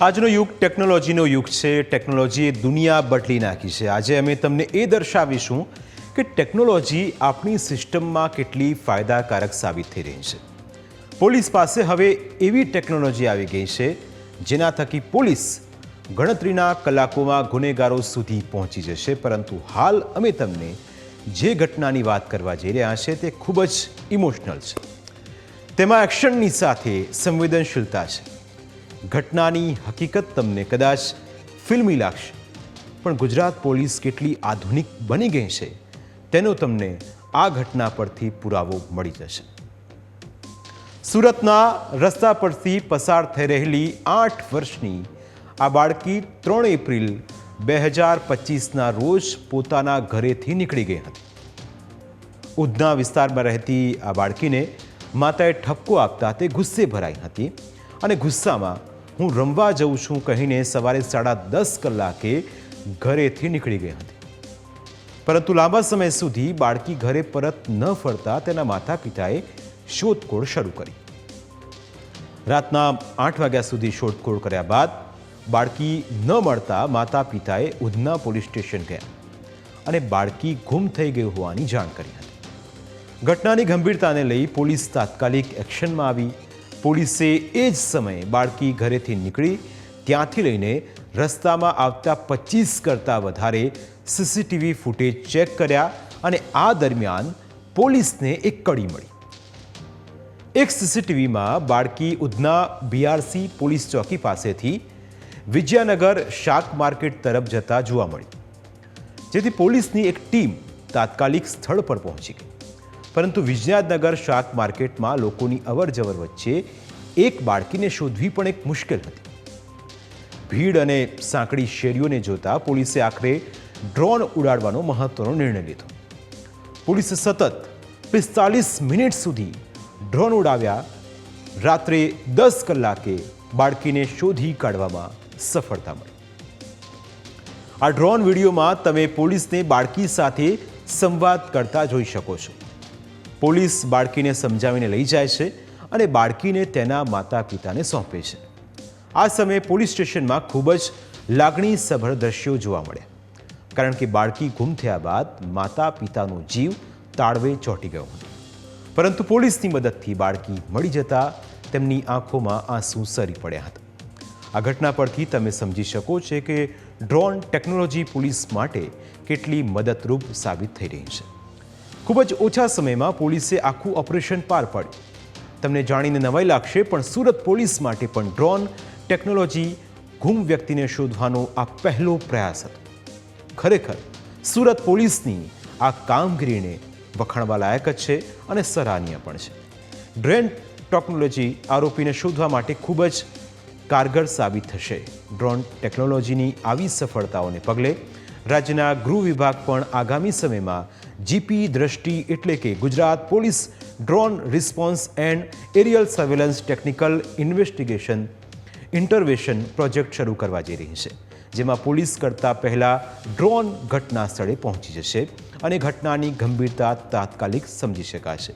આજનો યુગ ટેકનોલોજીનો યુગ છે. ટેકનોલોજીએ દુનિયા બદલી નાખી છે. આજે અમે તમને એ દર્શાવીશું કે ટેકનોલોજી આપણી સિસ્ટમમાં કેટલી ફાયદાકારક સાબિત થઈ રહી છે. પોલીસ પાસે હવે એવી ટેકનોલોજી આવી ગઈ છે, જેના થકી પોલીસ ગણતરીના કલાકોમાં ગુનેગારો સુધી પહોંચી જશે. પરંતુ હાલ અમે તમને જે ઘટનાની વાત કરવા જઈ રહ્યા છે, તે ખૂબ જ ઇમોશનલ છે. તેમાં એક્શનની સાથે સંવેદનશીલતા છે. ઘટનાની હકીકત તમને કદાચ ફિલ્મી લાગશે. પણ ગુજરાત પોલીસ કેટલી આધુનિક બની ગઈ છે, તેનો તમને આ ઘટના પરથી પુરાવો મળી જશે. સુરતના રસ્તા પરથી પસાર થઈ રહેલી આઠ વર્ષની આ બાળકી ત્રણ એપ્રિલ બે હજાર પચીસના રોજ પોતાના ઘરેથી નીકળી ગઈ હતી. ઉધના વિસ્તારમાં રહેતી આ બાળકીને માતાએ ઠપકો આપતા તે ગુસ્સે ભરાઈ હતી અને ગુસ્સામાં હું રમવા જઉં છું કહીને સવારે સાડા દસ કલાકે ઘરેથી નીકળી ગઈ હતી. પરંતુ લાંબા સમય સુધી બાળકી ઘરે પરત ન ફરતા તેના માતા પિતાએ શોધખોળ શરૂ કરી. રાતના આઠ વાગ્યા સુધી શોધખોળ કર્યા બાદ બાળકી ન મળતા માતા પિતાએ ઉધના પોલીસ સ્ટેશન ગયા અને બાળકી ગુમ થઈ ગઈ હોવાની જાણ કરી હતી. ઘટનાની ગંભીરતાને લઈ પોલીસ તાત્કાલિક એક્શનમાં આવી પોલીસે એ જ સમયે બાળકી ઘરેથી નીકળી ત્યાંથી લઈને રસ્તામાં આવતા પચીસ કરતાં વધારે સીસીટીવી ફૂટેજ ચેક કર્યા અને આ દરમિયાન પોલીસને એક કડી મળી. એક સીસીટીવીમાં બાળકી ઉધના બીઆરસી પોલીસ ચોકી પાસેથી વિજયનગર શાક માર્કેટ તરફ જતા જોવા મળી, જેથી પોલીસની એક ટીમ તાત્કાલિક સ્થળ પર પહોંચી ગઈ. પરંતુ વિજયનગર શાક માર્કેટમાં લોકોની અવરજવર વચ્ચે એક બાળકીને શોધવી પણ એક મુશ્કેલ હતી. ભીડ અને સાંકડી શેરીઓને જોતા પોલીસે આખરે ડ્રોન ઉડાડવાનો મહત્વનો નિર્ણય લીધો. પોલીસે સતત પિસ્તાલીસ મિનિટ સુધી ડ્રોન ઉડાવ્યા. રાત્રે દસ કલાકે બાળકીને શોધી કાઢવામાં સફળતા મળી. આ ડ્રોન વિડીયોમાં તમે પોલીસને બાળકી સાથે સંવાદ કરતા જોઈ શકો છો. પોલીસ બાળકીને સમજાવીને લઈ જાય છે અને બાળકીને તેના માતા પિતાને સોંપે છે. આ સમયે પોલીસ સ્ટેશનમાં ખૂબ જ લાગણીસભર દ્રશ્યો જોવા મળ્યા કારણ કે બાળકી ગુમ થયા બાદ માતા પિતાનો જીવ તાળવે ચોંટી ગયો હતો. પરંતુ પોલીસની મદદથી બાળકી મળી જતા તેમની આંખોમાં આંસુ સરી પડ્યા હતા. આ ઘટના પરથી તમે સમજી શકો છો કે ડ્રોન ટેકનોલોજી પોલીસ માટે કેટલી મદદરૂપ સાબિત થઈ રહી છે. ખૂબ જ ઓછા સમયમાં પોલીસે આખું ઓપરેશન પાર પાડ્યું. તમને જાણીને નવાઈ લાગશે, પણ સુરત પોલીસ માટે પણ ડ્રોન ટેકનોલોજી ગુમ વ્યક્તિને શોધવાનો આ પહેલો પ્રયાસ હતો. ખરેખર, સુરત પોલીસની આ કામગીરીને વખાણવા લાયક જ છે અને સરાહનીય પણ છે. ડ્રેન ટેકનોલોજી આરોપીને શોધવા માટે ખૂબ જ કારગર સાબિત થશે. ડ્રોન ટેકનોલોજીની આવી સફળતાઓને પગલે રાજ્યના ગૃહ વિભાગ પણ આગામી સમયમાં જીપી દ્રષ્ટિ એટલે કે Gujarat police, drone response and aerial surveillance technical investigation intervention project શરૂ કરવા જઈ રહી છે, જેમાં પોલીસ કરતાં પહેલાં ડ્રોન ઘટના સ્થળે પહોંચી જશે અને ઘટનાની ગંભીરતા તાત્કાલિક સમજી શકાશે.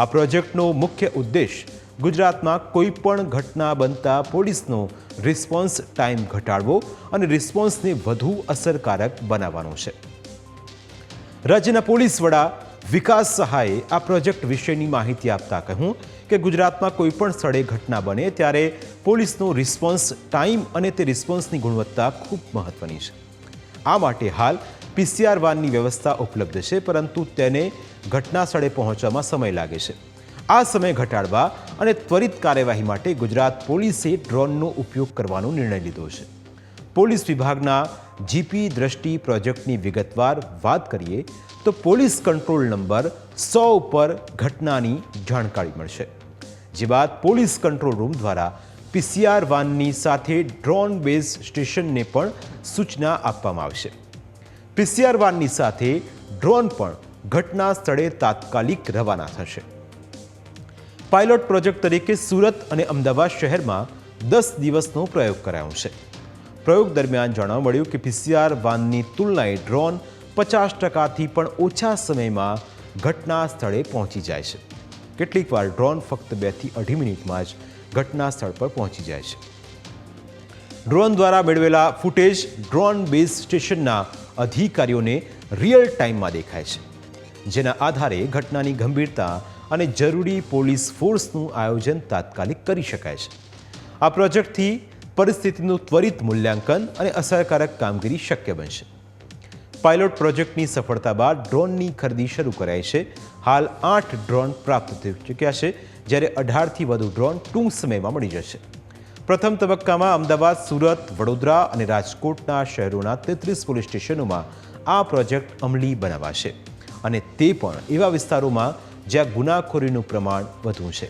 આ પ્રોજેક્ટનો મુખ્ય ઉદ્દેશ ગુજરાતમાં કોઈ પણ ઘટના બનતા પોલીસનો રિસ્પોન્સ ટાઈમ ઘટાડવો અને રિસ્પોન્સને વધુ અસરકારક બનાવવાનો છે. રાજ્યના પોલીસ વડા વિકાસ સહાયે આ પ્રોજેક્ટ વિશેની માહિતી આપતા કહ્યું કે ગુજરાતમાં કોઈ પણ સ્થળે ઘટના બને ત્યારે પોલીસનો રિસ્પોન્સ ટાઈમ અને તે રિસ્પોન્સની ગુણવત્તા ખૂબ મહત્વની છે. આ માટે હાલ પીસીઆર વાનની વ્યવસ્થા ઉપલબ્ધ છે, પરંતુ તેને ઘટના સ્થળે પહોંચવામાં સમય લાગે છે. આ સમય ઘટાડવા અને ત્વરિત કાર્યવાહી માટે ગુજરાત પોલીસે ડ્રોનનો ઉપયોગ કરવાનો નિર્ણય લીધો છે. પોલીસ વિભાગના જીપી દ્રષ્ટિ પ્રોજેક્ટની વિગતવાર વાત કરીએ તો પોલીસ કંટ્રોલ નંબર સો ઉપર ઘટનાની જાણકારી મળશે. જે બાદ પોલીસ કંટ્રોલ રૂમ દ્વારા પીસીઆર વાનની સાથે ડ્રોન બેઝ સ્ટેશનને પણ સૂચના આપવામાં આવશે. પીસીઆર વાનની સાથે ડ્રોન પણ ઘટના સ્થળે તાત્કાલિક રવાના થશે. પાયલોટ પ્રોજેક્ટ તરીકે સુરત અને અમદાવાદ શહેરમાં દસ દિવસનો પ્રયોગ કરાયો છે. પ્રયોગ દરમિયાન જાણવા મળ્યું કે પીસીઆર વાનની તુલનાએ ડ્રોન પચાસ ટકાથી પણ ઓછા સમયમાં ઘટના સ્થળે પહોંચી જાય છે. કેટલીક વાર ડ્રોન ફક્ત બેથી અઢી મિનિટમાં જ ઘટના સ્થળ પર પહોંચી જાય છે. ડ્રોન દ્વારા મેળવેલા ફૂટેજ ડ્રોન બેઝ સ્ટેશનના અધિકારીઓને રિયલ ટાઈમમાં દેખાય છે. જેના આધારે ઘટનાની ગંભીરતા અને જરૂરી પોલીસ ફોર્સનું આયોજન તાત્કાલિક કરી શકાય છે. આ પ્રોજેક્ટથી પરિસ્થિતિનું ત્વરિત મૂલ્યાંકન અને અસરકારક કામગીરી શક્ય બનશે. પાયલોટ પ્રોજેક્ટની સફળતા બાદ ડ્રોનની ખરીદી શરૂ કરાઈ છે. હાલ આઠ ડ્રોન પ્રાપ્ત થઈ ચૂક્યા છે, જ્યારે અઢારથી વધુ ડ્રોન ટૂંક સમયમાં મળી જશે. પ્રથમ તબક્કામાં અમદાવાદ, સુરત, વડોદરા અને રાજકોટના શહેરોના તેત્રીસ પોલીસ સ્ટેશનોમાં આ પ્રોજેક્ટ અમલી બનાવાશે. અને તે પણ એવા વિસ્તારોમાં જ્યાં ગુનાખોરીનું પ્રમાણ વધુ છે.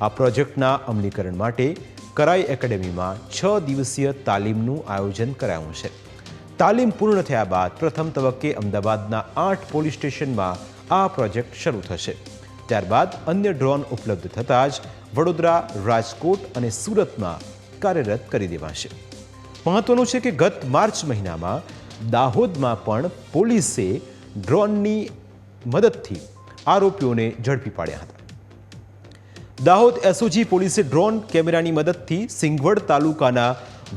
આ પ્રોજેક્ટના અમલીકરણ માટે કરાઈ એકેડેમીમાં છ દિવસીય તાલીમનું આયોજન કરાયું છે. તાલીમ પૂર્ણ થયા બાદ પ્રથમ તબક્કે અમદાવાદના આઠ પોલીસ સ્ટેશનમાં આ પ્રોજેક્ટ શરૂ થશે. ત્યારબાદ અન્ય ડ્રોન ઉપલબ્ધ થતાં જ વડોદરા, રાજકોટ અને સુરતમાં કાર્યરત કરી દેવાશે. મહત્વનું છે કે ગત માર્ચ મહિનામાં દાહોદમાં પણ પોલીસે ડ્રોનની મદદથી આરોપીઓને ઝડપી પાડ્યા હતા. દાહોદ એસઓજી પોલીસે ડ્રોન કેમેરાની મદદથી સિંગવડ તાલુકાના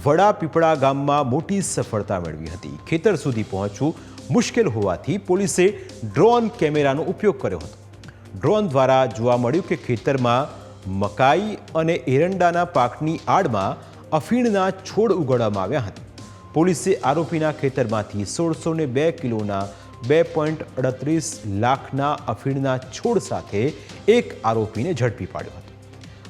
વડાપીપળા ગામમાં મોટી સફળતા મેળવી હતી. ખેતર સુધી પહોંચવું મુશ્કેલ હોવાથી પોલીસે ડ્રોન કેમેરાનો ઉપયોગ કર્યો હતો. ડ્રોન દ્વારા જોવા મળ્યું કે ખેતરમાં મકાઈ અને એરંડાના પાકની આડમાં અફીણના છોડ ઉગાડવામાં આવ્યા હતા. પોલીસે આરોપીના ખેતરમાંથી સોળસો બે કિલોના બે પોઈન્ટ અડત્રીસ લાખના અફીણના છોડ સાથે એક આરોપીને ઝડપી પાડ્યો હતો.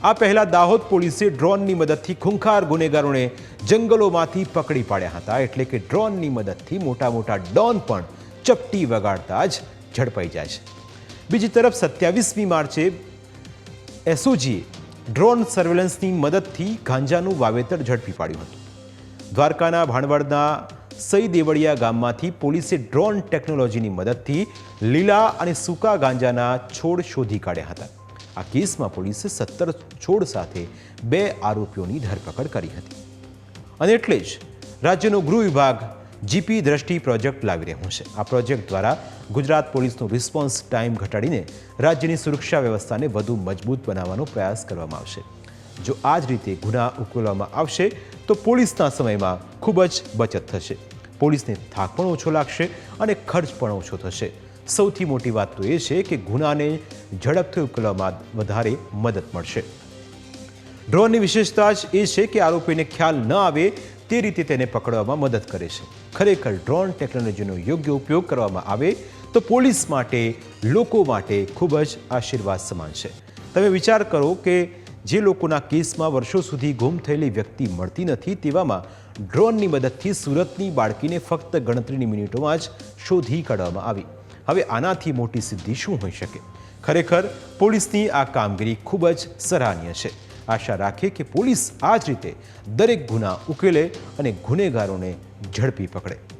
આ પહેલા દાહોદ પોલીસે ડ્રોનની મદદથી ખૂંખાર ગુનેગારોને જંગલોમાંથી પકડી પાડ્યા હતા એટલે કે ડ્રોનની મદદથી મોટા મોટા ડોન પણ ચપટી વગાડતા જ ઝડપાઈ જાય છે. બીજી તરફ સત્યાવીસમી માર્ચે એસઓજીએ ડ્રોન સર્વેલન્સની મદદથી ગાંજાનું વાવેતર ઝડપી પાડ્યું હતું. દ્વારકાના, ભાણવડના સઈ દેવળિયા ગામમાંથી પોલીસે ડ્રોન ટેકનોલોજીની મદદથી લીલા અને સૂકા ગાંજાના છોડ શોધી કાઢ્યા હતા. આ કેસમાં પોલીસે સત્તર છોડ સાથે બે આરોપીઓની ધરપકડ કરી હતી. અને એટલે જ રાજ્યનો ગૃહ વિભાગ જીપી દ્રષ્ટિ પ્રોજેક્ટ લાવી રહ્યું છે. આ પ્રોજેક્ટ દ્વારા ગુજરાત પોલીસનો રિસ્પોન્સ ટાઈમ ઘટાડીને રાજ્યની સુરક્ષા વ્યવસ્થાને વધુ મજબૂત બનાવવાનો પ્રયાસ કરવામાં આવશે. જો આ જ રીતે ગુના ઉકેલવામાં આવશે તો પોલીસના સમયમાં ખૂબ જ બચત થશે. પોલીસને થાક પણ ઓછો લાગશે અને ખર્ચ પણ ઓછો થશે. સૌથી મોટી વાત તો એ છે કે ગુનાને ઝડપથી ઉકેલવામાં વધારે મદદ મળશે. ડ્રોનની વિશેષતા જ એ છે કે આરોપીને ખ્યાલ ન આવે તે રીતે તેને પકડવામાં મદદ કરે છે. ખરેખર ડ્રોન ટેકનોલોજીનો યોગ્ય ઉપયોગ કરવામાં આવે તો પોલીસ માટે, લોકો માટે ખૂબ જ આશીર્વાદ સમાન છે. તમે વિચાર કરો કે જે લોકોના કેસમાં વર્ષો સુધી ગુમ થયેલી વ્યક્તિ મળતી નથી તેવામાં ડ્રોનની મદદથી સુરતની બાળકીને ફક્ત ગણતરીની મિનિટોમાં જ શોધી કાઢવામાં આવી. હવે આનાથી મોટી સિદ્ધિ શું હોઈ શકે? ખરેખર પોલીસની આ કામગીરી ખૂબ જ સરાહનીય છે. આશા રાખે કે પોલીસ આ જ રીતે દરેક ગુના ઉકેલે અને ગુનેગારોને ઝડપી પકડે.